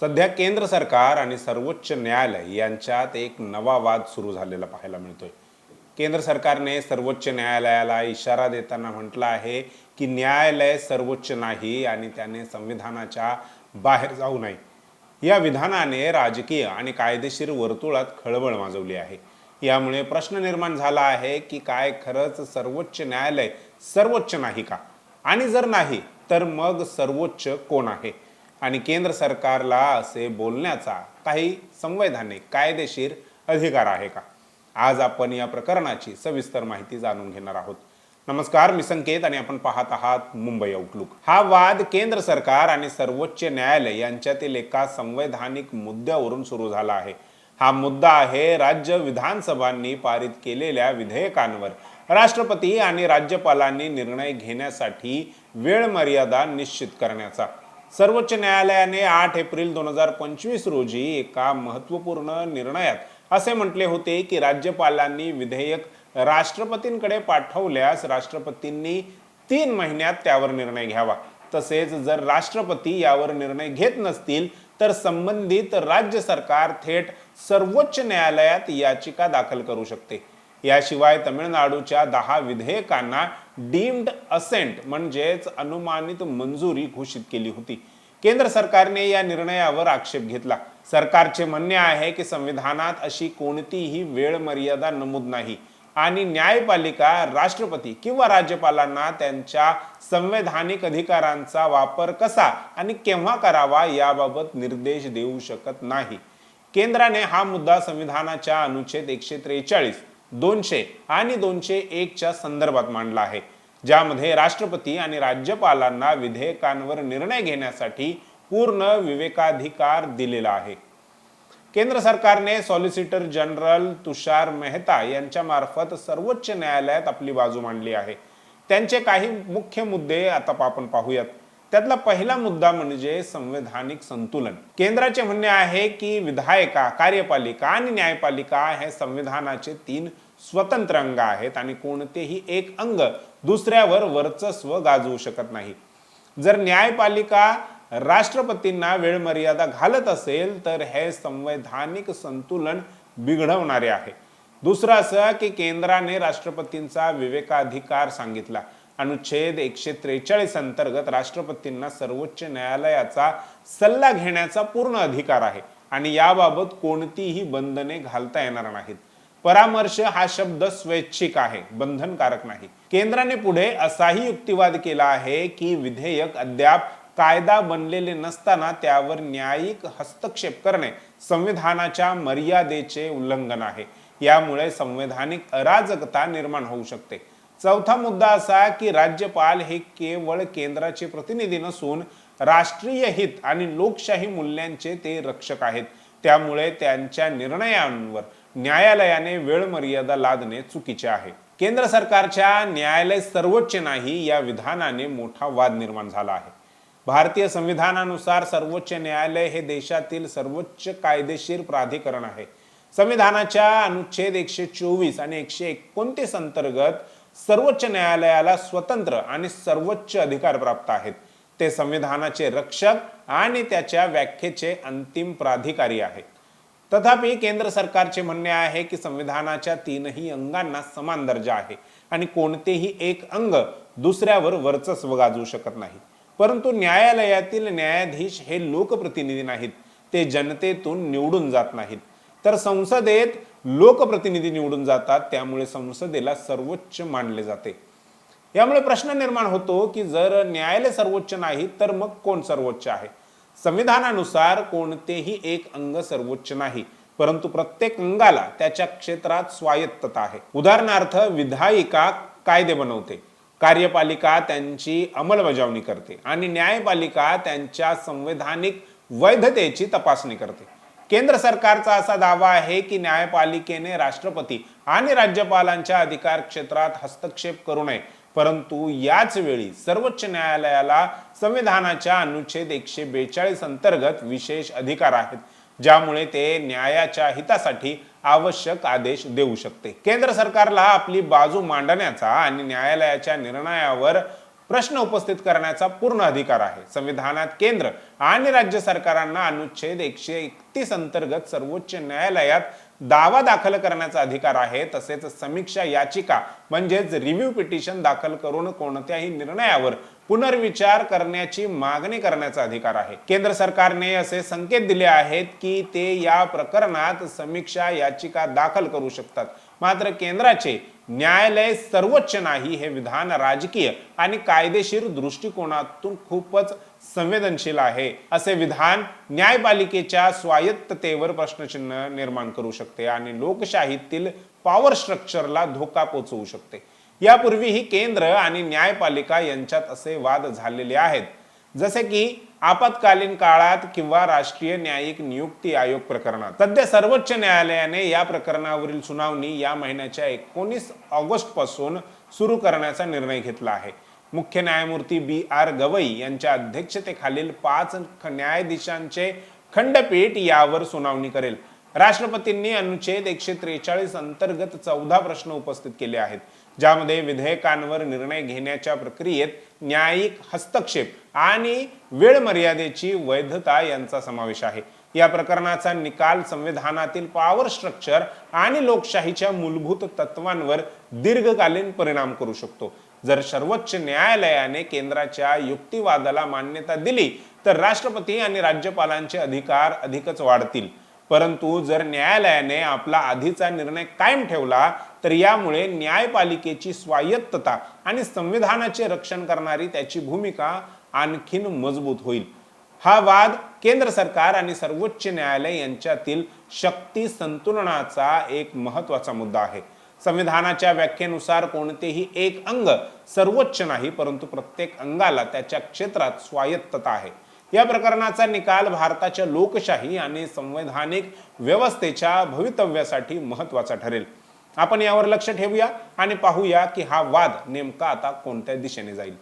सध्या केंद्र सरकार आणि सर्वोच्च न्यायालय यांच्यात एक नवा वाद सुरू झालेला पाहायला मिळतोय. केंद्र सरकारने सर्वोच्च न्यायालयाला इशारा देताना म्हटलं आहे की न्यायालय सर्वोच्च नाही आणि त्याने संविधानाच्या बाहेर जाऊ नये. या विधानाने राजकीय आणि कायदेशीर वर्तुळात खळबळ माजवली आहे. यामुळे प्रश्न निर्माण झाला आहे की काय खरंच सर्वोच्च न्यायालय सर्वोच्च नाही का? आणि जर नाही तर मग सर्वोच्च कोण आहे? आणि केंद्र सरकारला असे बोलण्याचा काही संवैधानिक कायदेशीर अधिकार आहे का? आज आपण या प्रकरणाची सविस्तर माहिती जाणून घेणार आहोत. नमस्कार मी संकेत आणि आपण पाहत आहात मुंबई आउटलुक हा वाद केंद्र सरकार आणि सर्वोच्च न्यायालय यांच्यातील एका संवैधानिक मुद्द्यावरून सुरू झाला आहे. हा मुद्दा आहे राज्य विधानसभांनी पारित केलेल्या विधेयकांवर. राष्ट्रपती आणि राज्यपालांनी निर्णय घेण्यासाठी वेळ मर्यादा निश्चित करण्याचा. सर्वोच्च न्यायालयाने आठ एप्रिल दोन हजार पंचवीस रोजी एका महत्त्वपूर्ण निर्णयात असे म्हटले होते की राज्यपालांनी विधेयक राष्ट्रपतींकडे पाठवल्यास राष्ट्रपतींनी तीन महिन्यात त्यावर निर्णय घ्यावा. तसेच जर राष्ट्रपती यावर निर्णय घेत नसतील तर संबंधित राज्य सरकार थेट सर्वोच्च न्यायालयात याचिका दाखल करू शकते. याशिवाय तमिळनाडूच्या दहा विधेयकांना डीम्ड असेंट म्हणजेच अनुमानित मंजुरी घोषित केली होती. केंद्र सरकारने या निर्णयावर आक्षेप घेतला. सरकारचे म्हणणे आहे की संविधानात अशी कोणतीही वेळ मर्यादा नमूद नाही. आणि न्यायपालिका राष्ट्रपती किंवा राज्यपालांना त्यांच्या संवैधानिक अधिकारांचा वापर कसा आणि केव्हा करावा याबाबत निर्देश देऊ शकत नाही. केंद्राने हा मुद्दा संविधानाच्या अनुच्छेद एकशे त्रेचाळीस दोनशे आणि दोनशे एकच्या संदर्भात मांडला आहे. ज्यामध्ये राष्ट्रपती आणि राज्यपालांना विधेयकांवर निर्णय घेण्यासाठी पूर्ण विवेकाधिकार दिलेला आहे. केंद्र सरकारने सॉलिसिटर जनरल तुषार मेहता यांच्या मार्फत सर्वोच्च न्यायालयात आपली बाजू मांडली आहे. त्यांचे काही मुख्य मुद्दे आता आपण पाहूयात. त्यातला पहिला मुद्दा म्हणजे संवैधानिक संतुलन. केंद्राचे म्हणणे आहे की विधायका कार्यपालिका आणि न्यायपालिका हे संविधानाचे तीन स्वतंत्र अंग आहेत आणि कोणतेही एक अंग दुसऱ्यावर वर्चस्व गाजवू शकत नाही. जर न्यायपालिका राष्ट्रपतींना वेळ मर्यादा घालत असेल तर हे संवैधानिक संतुलन बिघडवणारे आहे. दुसरं असं की केंद्राने राष्ट्रपतींचा विवेकाधिकार सांगितला. अनुच्छेद एकशे त्रेचाळीस अंतर्गत राष्ट्रपतींना सर्वोच्च न्यायालयाचा सल्ला घेण्याचा पूर्ण अधिकार आहे आणि याबाबत कोणतीही बंधने घालता येणार नाहीत. परामर्श हा शब्द स्वैच्छिक आहे बंधनकारक नाही. केंद्राने पुढे असाही युक्तिवाद केला आहे की विधेयक अद्याप कायदा बनलेले नसताना त्यावर न्यायिक हस्तक्षेप करणे संविधानाच्या मर्यादेचे उल्लंघन आहे. यामुळे संवैधानिक अराजकता निर्माण होऊ शकते. चौथा मुद्दा असा की राज्यपाल हे केवळ केंद्राचे प्रतिनिधी नसून राष्ट्रीय हित आणि लोकशाही मूल्यांचे ते रक्षक आहेत. त्यामुळे त्यांच्या निर्णयांवर न्यायालयाने वेळ मर्यादा लादणे चुकीचे आहे. केंद्र सरकारच्या न्यायालय सर्वोच्च नाही या विधानाने मोठा वाद निर्माण झाला आहे. भारतीय संविधानानुसार सर्वोच्च न्यायालय हे देशातील सर्वोच्च कायदेशीर प्राधिकरण आहे. संविधानाच्या अनुच्छेद एकशे चोवीस आणि एकशे एकोणतीस अंतर्गत सर्वोच्च न्यायालयाला स्वतंत्र आणि सर्वोच्च अधिकार प्राप्त आहेत. ते संविधानाचे रक्षक आणि त्याच्या व्याख्येचे अंतिम प्राधिकारी आहेत. तथापि केंद्र सरकारचे म्हणणे आहे की संविधानाच्या तीनही अंगांना समान दर्जा आहे आणि कोणतेही एक अंग दुसऱ्यावर वर्चस्व गाजवू शकत नाही. परंतु न्यायालयातील न्यायाधीश हे लोकप्रतिनिधी नाहीत. ते जनतेतून निवडून जात नाहीत. तर संसदेत लोकप्रतिनिधी निवडून जातात त्यामुळे संसदेला सर्वोच्च मानले जाते. यामुळे प्रश्न निर्माण होतो की जर न्यायालय सर्वोच्च नाही तर मग कोण सर्वोच्च आहे? संविधानानुसार कोणतेही एक अंग सर्वोच्च नाही परंतु प्रत्येक अंगाला त्याच्या क्षेत्रात स्वायत्तता आहे. उदाहरणार्थ विधायिका कायदे बनवते कार्यपालिका त्यांची अंमलबजावणी करते आणि न्यायपालिका त्यांच्या संवैधानिक वैधतेची तपासणी करते. केंद्र सरकारचा असा दावा आहे की न्यायपालिकेने राष्ट्रपती आणि राज्यपालांच्या अधिकार क्षेत्रात हस्तक्षेप करू नये. परंतु याच वेळी सर्वोच्च न्यायालयाला संविधानाच्या अनुच्छेद एकशे बेचाळीस अंतर्गत विशेष अधिकार आहेत ज्यामुळे ते न्यायाच्या हितासाठी आवश्यक आदेश देऊ शकते. केंद्र सरकारला आपली बाजू मांडण्याचा आणि न्यायालयाच्या निर्णयावर प्रश्न उपस्थित करण्याचा पूर्ण अधिकार आहे. संविधानात केंद्र आणि राज्य सरकारांना अनुच्छेद एकशे एकतीस अंतर्गत सर्वोच्च न्यायालयात दावा दाखल करण्याचा अधिकार आहे. तसेच समीक्षा याचिका म्हणजेच रिव्ह्यू पिटिशन दाखल करून कोणत्याही निर्णयावर पुनर्विचार करण्याची मागणी करण्याचा अधिकार आहे. केंद्र सरकारने असे संकेत दिले आहेत की ते या प्रकरणात समीक्षा याचिका दाखल करू शकतात. मात्र केंद्राचे न्यायालय सर्वोच्च नाही हे विधान राजकीय आणि कायदेशीर दृष्टिकोनातून खूपच संवेदनशील आहे. असे विधान न्यायपालिकेच्या स्वायत्ततेवर प्रश्नचिन्ह निर्माण करू शकते आणि लोकशाहीतील पॉवर स्ट्रक्चरला धोका पोचवू शकते. यापूर्वीही केंद्र आणि न्यायपालिका यांच्यात असे वाद झालेले आहेत. जसे की आपत्कालीन काळात किंवा राष्ट्रीय न्यायिक नियुक्ती आयोग प्रकरणात. सध्या सर्वोच्च न्यायालयाने या प्रकरणावरील सुनावणी या महिन्याच्या एकोणीस ऑगस्टपासून सुरू करण्याचा निर्णय घेतला आहे. मुख्य न्यायमूर्ती बी आर गवई यांच्या अध्यक्षतेखालील पाच न्यायाधीशांचे खंडपीठ यावर सुनावणी करेल. राष्ट्रपतींनी अनुच्छेद एकशे त्रेचाळीस अंतर्गत चौदा प्रश्न उपस्थित केले आहेत. ज्यामध्ये विधेयकांवर निर्णय घेण्याच्या प्रक्रियेत न्यायिक हस्तक्षेप आणि वेळ मर्यादेची वैधता यांचा समावेश आहे. या प्रकरणाचा निकाल संविधानातील पॉवर स्ट्रक्चर आणि लोकशाहीच्या मूलभूत तत्वांवर दीर्घकालीन परिणाम करू शकतो. जर सर्वोच्च न्यायालयाने केंद्राच्या युक्तिवादाला मान्यता दिली तर राष्ट्रपती आणि राज्यपालांचे अधिकार अधिकच वाढतील. परंतु जर न्यायालयाने आपला आधीचा निर्णय कायम ठेवला तर यामुळे न्यायपालिकेची स्वायत्तता आणि संविधानाचे रक्षण करणारी त्याची भूमिका आणखीन मजबूत होईल. हा वाद केंद्र सरकार आणि सर्वोच्च न्यायालय यांच्यातील शक्ती संतुलनाचा एक महत्त्वाचा मुद्दा आहे. संविधानाच्या व्याख्येनुसार कोणतेही एक अंग सर्वोच्च नाही परंतु प्रत्येक अंगाला त्याच्या क्षेत्रात स्वायत्तता आहे. या प्रकरणाचा निकाल भारताच्या लोकशाही आणि संवैधानिक व्यवस्थेच्या भवितव्यासाठी महत्त्वाचा ठरेल. आपण यावर लक्ष ठेवूया आणि पाहूया की हा वाद नेमका आता कोणत्या दिशेने जाईल.